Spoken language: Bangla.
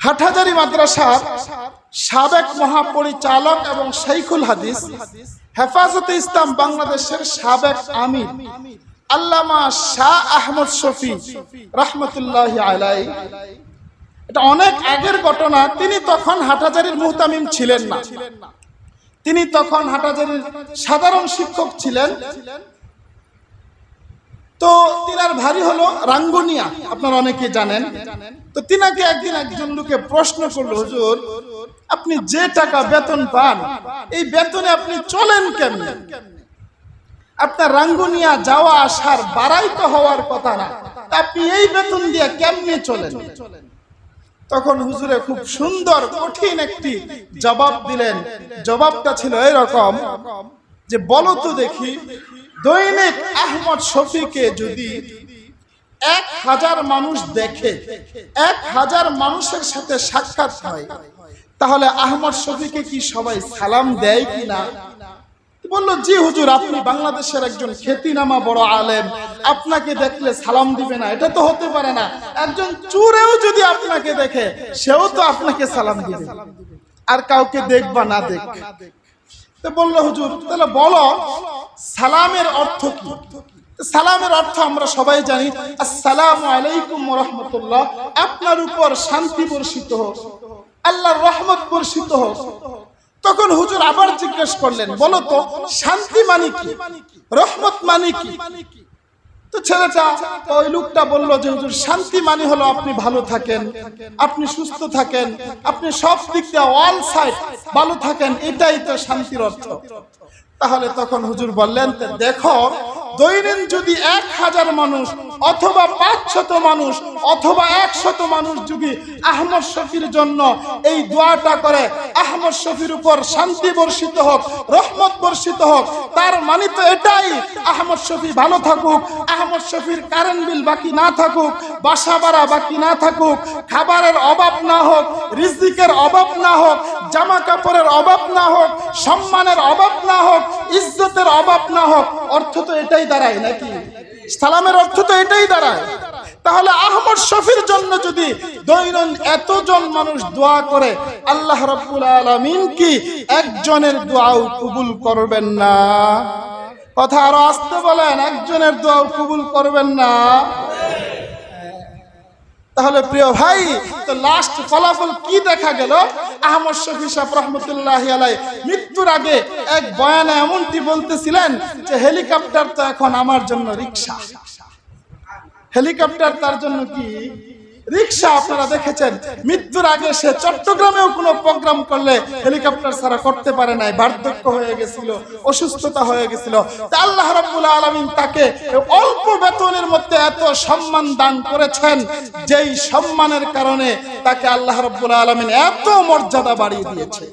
হাটহাজারি মাদ্রাসার সাবেক মহাপরিচালক এবং শাইখুল হাদিস হেফাজতে ইসলাম বাংলাদেশের সাবেক আমির আল্লামা শাহ আহমদ শফি রহমতুল্লাহ আলাই এটা অনেক আগের ঘটনা, তিনি তখন হাটহাজারির মুহতামিম ছিলেন না। তিনি তখন হাটহাজারির সাধারণ শিক্ষক ছিলেন। তো তিনার ভারী হলো রাঙ্গুনিয়া, আপনারা অনেকে জানেন। তো তিনাকে একদিন একজন লোকে প্রশ্ন করল, হুজুর, আপনি যে টাকা বেতন পান, এই বেতনে আপনি চলেন কেমনে? আপনার রাঙ্গুনিয়া যাওয়া আসার বাড়াই তো হওয়ার কথা না আপনি এই বেতন দিয়ে কেমনে চলেন? তখন হুজুরে খুব সুন্দর, কঠিন একটি জবাব দিলেন। জবাবটা ছিল এরকম যে, বলো তো দেখি দৈনিক আহমদ শফিকে যদি এক হাজার মানুষ দেখে, এক হাজার মানুষের সাথে সাক্ষাৎ হয়, তাহলে আহমদ শফিকে কি সবাই সালাম দেয় কিনা? বলল, জি হুজুর, আপনি বাংলাদেশের একজন খ্যাতিনামা বড় আলেম। আপনাকে দেখলে সালাম দিবে না, এটা তো হতে পারে না। একজন চুরেও যদি আপনাকে দেখে, সেও তো আপনাকে সালাম দিবে। আর কাউকে দেখবা না দেখ। তো বলল, হুজুর, তাহলে বলো সালামের অর্থ কি? সালামের অর্থ আমরা সবাই জানি, আসসালামু আলাইকুম রহমতুল্লাহ। আপনার উপর শান্তি বর্ষিত হোক, আল্লাহর রহমত বর্ষিত হোক। তখন হুজুর আবার জিজ্ঞেস করলেন, বলো তো, শান্তি মানে কি? রহমত মানে কি? তো ছেলেটা, ওই লোকটা বলল যে, হুজুর, শান্তি মানে হলো আপনি ভালো থাকেন, আপনি সুস্থ থাকেন, আপনি সব দিক দিয়ে অল সাইড ভালো থাকেন, এটাই তো শান্তির অর্থ। তাহলে তখন হুজুর বললেন, দেখো দৈনিক যদি এক হাজার মানুষ অথবা পাঁচশত মানুষ অথবা একশত মানুষ যদি আহমদ শফির জন্য এই দোয়াটা করে, আহমদ শফির উপর শান্তি বর্ষিত হোক, রহমত বর্ষিত হোক, তার মানে তো এটাই, আহমদ শফি ভালো থাকুক, আহমদ শফির কারেন্ট বিল বাকি না থাকুক, বাসা বাড়া বাকি না থাকুক, খাবারের অভাব না হোক, রিজিকের অভাব না হোক জামা কাপড়ের অভাব না হোক, সম্মানের অভাব না হোক, ইজ্জতের অভাব না হোক, অর্থ তো এটাই দাঁড়ায় নাকি? সালামের অর্থ তো এটাই দাঁড়ায়। তাহলে আহমদ শফির জন্য যদি দৈনন্দিন এতজন মানুষ দোয়া করে, আল্লাহ রাব্বুল আলামিন কি একজনের দোয়াও কবুল করবেন না? কথা আরও আসতে বলেন, একজনের দোয়াও কবুল করবেন না? তাহলে প্রিয় ভাই, তো লাস্ট ফলাফল কি দেখা গেল? আহমদ শফি সাহেব রহমতুল্লাহ আলাই মৃত্যুর আগে এক বয়ানে এমনটি বলতেছিলেন যে, হেলিকপ্টার তো এখন আমার জন্য রিক্সা হেলিকপ্টার তার জন্য কি? রিক্সা আপনারা দেখেছেন, মৃত্যুর আগে সে চট্টগ্রামেও কোনো প্রোগ্রাম করলে হেলিকপ্টার ছাড়া করতে পারে নাই, বার্ধক্য হয়ে গেছিল, অসুস্থতা হয়ে গেছিল। আল্লাহ রাব্বুল আলামিন তাকে অল্প বেতনের মধ্যে এত সম্মান দান করেছেন, যেই সম্মানের কারণে তাকে আল্লাহ রাব্বুল আলামিন এত মর্যাদা বাড়িয়ে দিয়েছে।